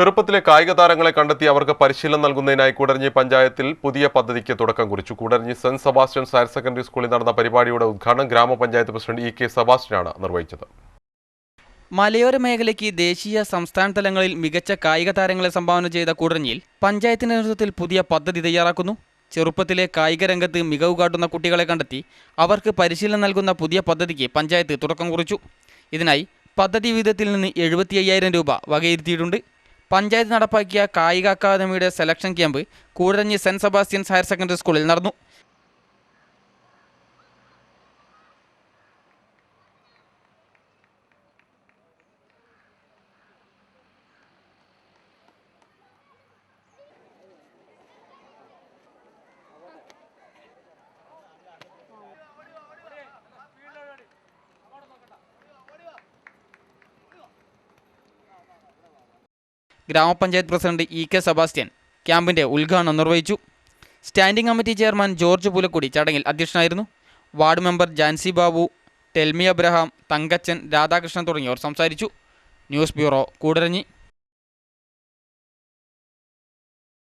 ചെറുപ്പത്തിലെ കായിക താരങ്ങളെ കണ്ടെത്തി അവർക്ക് പരിശീലനം നൽകുന്നതിനായി കൂടരഞ്ഞി പഞ്ചായത്തിൽ പുതിയ പദ്ധതിക്ക് തുടക്കം കുറിച്ചു. Koodaranji saint Sebastian's higher secondary സ്കൂളിൽ നടന്ന പരിപാടിയുടെ ഉദ്ഘാടനം ഗ്രാമപഞ്ചായത്ത് പ്രസിഡന്റ് ഇ കെ സെബാസ്റ്റ്യനാണ് നിർവഹിച്ചത്. മലയോര മേഖലയ്ക്ക് ദേശീയ സംസ്ഥാന തലങ്ങളിൽ മികച്ച കായിക താരങ്ങളെ സംഭാവന ചെയ്ത കൂടരഞ്ഞിയിൽ പഞ്ചായത്തിന്റെ നേതൃത്വത്തിൽ പുതിയ പദ്ധതി തയ്യാറാക്കുന്നു. ചെറുപ്പത്തിലെ കായിക രംഗത്ത് മികവ് കാട്ടുന്ന കുട്ടികളെ കണ്ടെത്തി അവർക്ക് പരിശീലനം നൽകുന്ന പുതിയ പദ്ധതിക്ക് പഞ്ചായത്ത് തുടക്കം കുറിച്ചു. ഇതിനായി പദ്ധതി വിഹിതത്തിൽ നിന്ന് എഴുപത്തി രൂപ വകയിരുത്തിയിട്ടുണ്ട്. പഞ്ചായത്ത് നടപ്പാക്കിയ കായിക അക്കാദമിയുടെ selection camp Koodaranji saint Sebastian's higher secondary സ്കൂളിൽ നടന്നു. ഗ്രാമപഞ്ചായത്ത് പ്രസിഡന്റ് ഇ കെ സെബാസ്റ്റ്യൻ ക്യാമ്പിന്റെ ഉദ്ഘാടനം നിർവഹിച്ചു. Standing committee chairman George Pulakkudi ചടങ്ങിൽ അധ്യക്ഷനായിരുന്നു. Ward member Jancy Babu Telmy Abraham Thankachan Radhakrishnan തുടങ്ങിയവർ സംസാരിച്ചു. News bureau Koodaranji.